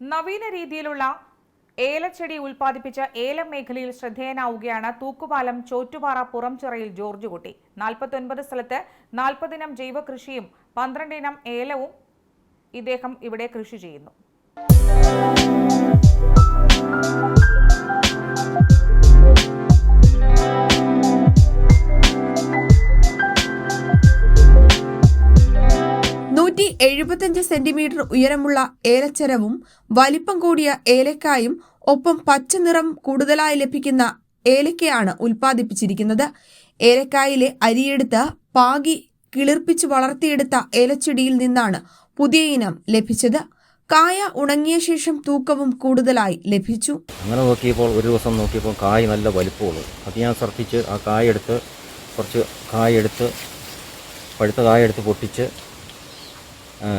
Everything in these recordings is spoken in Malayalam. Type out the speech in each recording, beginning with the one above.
നവീന രീതിയിലുള്ള ഏലച്ചെടി ഉൽപ്പാദിപ്പിച്ച ഏലം മേഖലയിൽ ശ്രദ്ധേയനാവുകയാണ് തൂക്കുപാലം ചോറ്റുപാറ പുറംചിറയിൽ ജോർജ് കുട്ടി. നാൽപ്പത്തൊൻപത് സ്ഥലത്ത് നാൽപ്പതിനം ജൈവ കൃഷിയും പന്ത്രണ്ടിനം ഏലവും ഇദ്ദേഹം ഇവിടെ കൃഷി ചെയ്യുന്നു. എഴുപത്തിയഞ്ച് സെന്റിമീറ്റർ ഉയരമുള്ള ഏലച്ചരവും വലിപ്പം കൂടിയ ഏലക്കായും ഒപ്പം പച്ച നിറം കൂടുതലായി ലഭിക്കുന്ന ഏലക്കയാണ് ഉൽപ്പാദിപ്പിച്ചിരിക്കുന്നത്. ഏലക്കായിലെ അരിയെടുത്ത് പാകി കിളിർപ്പിച്ച് വളർത്തിയെടുത്ത ഏലച്ചെടിയിൽ നിന്നാണ് പുതിയ ഇനം ലഭിച്ചത്. കായ ഉണങ്ങിയ ശേഷം തൂക്കവും കൂടുതലായി ലഭിച്ചു. അങ്ങനെ നോക്കിയപ്പോൾ ഒരു ദിവസം നോക്കിയപ്പോൾ കായ നല്ല വലിപ്പമുള്ളു. അത് ഞാൻ ശ്രദ്ധിച്ച് ആ കായ എടുത്ത് കുറച്ച് കായ എടുത്ത് പഴുത്ത കായ എടുത്ത് പൊട്ടിച്ച്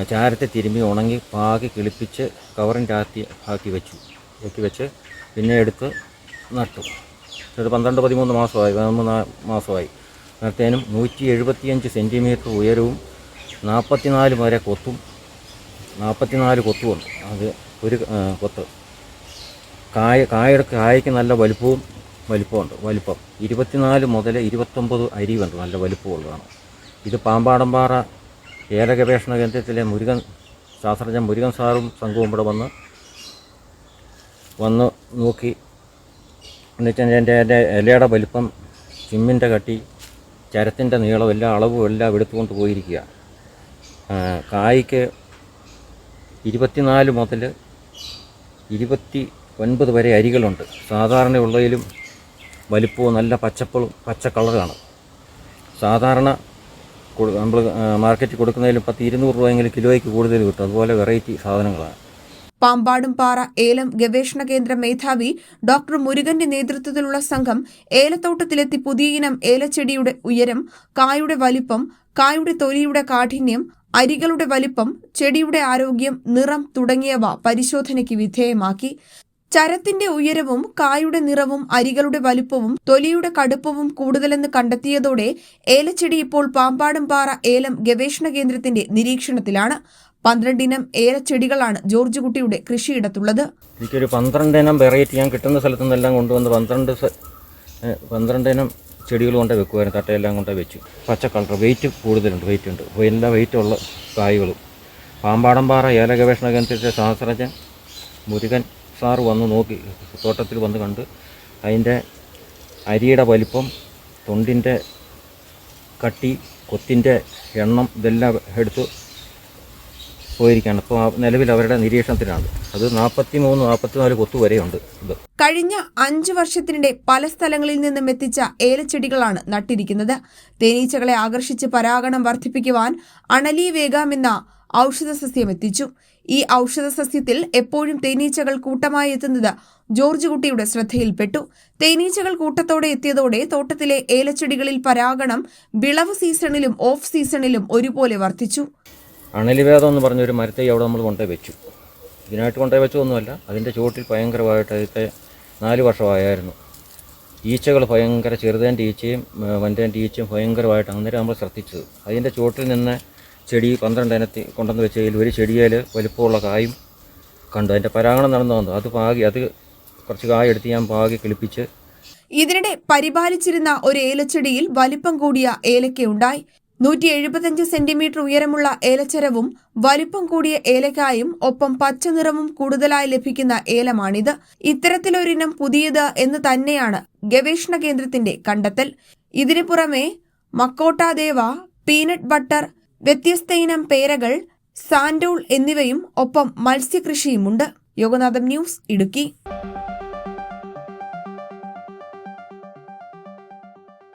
ചാരത്തെ തിരുമ്മി ഉണങ്ങി പാകി കിളിപ്പിച്ച് കവറിന്റെ ആക്കി വെച്ചു. ആക്കി വെച്ച് പിന്നെ എടുത്ത് നട്ടു. ഒരു പന്ത്രണ്ട് പതിമൂന്ന് മാസമായി പതിമൂന്ന് മാസമായി. നട്ടേനും നൂറ്റി എഴുപത്തിയഞ്ച് സെന്റിമീറ്റർ ഉയരവും നാൽപ്പത്തിനാല് വരെ കൊത്തും നാൽപ്പത്തിനാല് കൊത്തുമുണ്ട് അത് ഒരു കൊത്ത്. കായ കായയുടെ കായയ്ക്ക് നല്ല വലുപ്പവും വലിപ്പമുണ്ട്. വലിപ്പം. ഇരുപത്തിനാല് മുതൽ ഇരുപത്തൊമ്പത് അരിയുണ്ട് നല്ല വലുപ്പമുള്ളതാണ്. ഇത് പാമ്പാടമ്പാറ ഏല ഗവേഷണ കേന്ദ്രത്തിലെ മുരുകൻ ശാസ്ത്രജ്ഞൻ മുരുകൻ സാറും സംഘവും ഇവിടെ വന്ന് വന്ന് നോക്കി. എന്നുവെച്ചാൽ എന്റെ എന്റെ ഇലയുടെ വലിപ്പം ചിമ്മിന്റെ കട്ടി ചരത്തിന്റെ നീളം എല്ലാ അളവും എല്ലാം എടുത്തുകൊണ്ട് പോയിരിക്കുക. കായ്ക്ക് ഇരുപത്തിനാല് മുതൽ ഇരുപത്തി ഒൻപത് വരെ അരികളുണ്ട്. സാധാരണയുള്ളതിലും വലിപ്പവും നല്ല പച്ചപ്പളും പച്ച കളറാണ്. സാധാരണ നമ്മൾ മാർക്കറ്റിൽ കൊടുക്കുന്നതിലും പത്ത് ഇരുന്നൂറ് രൂപയെങ്കിലും കിലോയ്ക്ക് കൂടുതൽ കിട്ടും. അതുപോലെ വെറൈറ്റി സാധനങ്ങളാണ്. പാമ്പാടും പാറ ഏലം ഗവേഷണ കേന്ദ്ര മേധാവി ഡോക്ടർ മുരുകന്റെ നേതൃത്വത്തിലുള്ള സംഘം ഏലത്തോട്ടത്തിലെത്തി പുതിയ ഇനം ഏലച്ചെടിയുടെ ഉയരം കായുടെ വലിപ്പം കായുടെ തൊലിയുടെ കാഠിന്യം അരികളുടെ വലിപ്പം ചെടിയുടെ ആരോഗ്യം നിറം തുടങ്ങിയവ പരിശോധനയ്ക്ക് വിധേയമാക്കി. ചരത്തിന്റെ ഉയരവും കായുടെ നിറവും അരികളുടെ വലുപ്പവും തൊലിയുടെ കടുപ്പവും കൂടുതലെന്ന് കണ്ടെത്തിയതോടെ ഏലച്ചെടി ഇപ്പോൾ പാമ്പാടും പാറ ഏലം ഗവേഷണ കേന്ദ്രത്തിന്റെ നിരീക്ഷണത്തിലാണ്. പന്ത്രണ്ടിനം ഏലച്ചെടികളാണ് ജോർജ് കുട്ടിയുടെ കൃഷിയിടത്തുള്ളത്. എനിക്കൊരു പന്ത്രണ്ടിനം വെറൈറ്റി ഞാൻ കിട്ടുന്ന സ്ഥലത്തു നിന്നെല്ലാം കൊണ്ടുവന്ന് പന്ത്രണ്ട് പന്ത്രണ്ടിനം ചെടികൾ കൊണ്ട് വെക്കുമായിരുന്നു തട്ടയെല്ലാം കൊണ്ട് വെച്ചു. പച്ച കളർ വെയിറ്റ് കൂടുതലുണ്ട് വെയിറ്റ് ഉണ്ട്. എല്ലാ വെയിറ്റുള്ള കായ്കളും. പാമ്പാടംപാറ ഏല ഗവേഷണ കേന്ദ്രത്തിലെ ശാസ്ത്രജ്ഞൻ മുരുകൻ സാറ് വന്ന് നോക്കി തോട്ടത്തിൽ വന്ന് കണ്ട് അതിന്റെ അരിയുടെ വലിപ്പം തൊണ്ടിന്റെ കട്ടി കൊത്തിന്റെ എണ്ണം ഇതെല്ലാം എടുത്ത് പോയിരിക്കുകയാണ്. അപ്പോൾ നിലവിൽ അവരുടെ നിരീക്ഷണത്തിലാണ്. അത് നാൽപ്പത്തി മൂന്ന് നാൽപ്പത്തിനാല് കൊത്തു വരെയുണ്ട് കഴിഞ്ഞ അഞ്ചു വർഷത്തിനിടെ പല സ്ഥലങ്ങളിൽ നിന്നും എത്തിച്ച ഏലച്ചെടികളാണ് നട്ടിരിക്കുന്നത്. തേനീച്ചകളെ ആകർഷിച്ച് പരാഗണം വർദ്ധിപ്പിക്കുവാൻ അണലി വേഗം എന്ന ഔഷധ സസ്യം എത്തിച്ചു. ഈ ഔഷധ സസ്യത്തിൽ എപ്പോഴും തേനീച്ചകൾ കൂട്ടമായി എത്തുന്നത് ജോർജ് കുട്ടിയുടെ ശ്രദ്ധയിൽപ്പെട്ടു. തേനീച്ചകൾ കൂട്ടത്തോടെ എത്തിയതോടെ തോട്ടത്തിലെ ഏലച്ചെടികളിൽ പരാഗണം വിളവ് സീസണിലും ഓഫ് സീസണിലും ഒരുപോലെ വർദ്ധിച്ചു. അണലിവേദം എന്ന് പറഞ്ഞൊരു മരത്തെ അവിടെ നമ്മൾ കൊണ്ടുപോയി വെച്ചു. ഇതിനായിട്ട് കൊണ്ടുപോയി വെച്ചതൊന്നുമല്ല അതിന്റെ ചുവട്ടിൽ ഭയങ്കരമായിട്ട് അതിന്റെ നാല് വർഷമായിരുന്നു ഈച്ചകൾ ഭയങ്കര ചെറുതേന്റെ ഈച്ചയും ഏ, വൻതേന്റെ ഈച്ചയും ഭയങ്കരമായിട്ട് അന്നേരം നമ്മൾ ശ്രദ്ധിച്ചത്. അതിന്റെ ചുവട്ടിൽ നിന്ന് ചെടി പന്ത്രണ്ട് ഇനത്തിൽ കൊണ്ടുവന്ന് വെച്ചതിൽ ഒരു ചെടിയിൽ വലിപ്പമുള്ള കായും കണ്ടു. അതിന്റെ പരാഗണം നടന്നു വന്നു. അത് പാകി അത് കുറച്ച് കായ എടുത്ത് ഞാൻ പാകി കിളിപ്പിച്ച് ഇതിനിടെ പരിപാലിച്ചിരുന്ന ഒരു ഏലച്ചെടിയിൽ വലിപ്പം കൂടിയ ഏലക്കയുണ്ടായി. നൂറ്റി എഴുപത്തഞ്ച് സെന്റിമീറ്റർ ഉയരമുള്ള ഏലച്ചരവും വലിപ്പം കൂടിയ ഏലക്കായും ഒപ്പം പച്ചനിറവും കൂടുതലായി ലഭിക്കുന്ന ഏലമാണിത്. ഇത്തരത്തിലൊരിനം പുതിയത് എന്ന് തന്നെയാണ് ഗവേഷണ കേന്ദ്രത്തിന്റെ കണ്ടെത്തൽ. ഇതിനു പുറമെ മക്കോട്ടാദേവ പീനട്ട് ബട്ടർ വ്യത്യസ്ത ഇനം പേരകൾ സാൻഡോൾ എന്നിവയും ഒപ്പം മത്സ്യകൃഷിയുമുണ്ട്. യോഗനാഥം ന്യൂസ് ഇടുക്കി.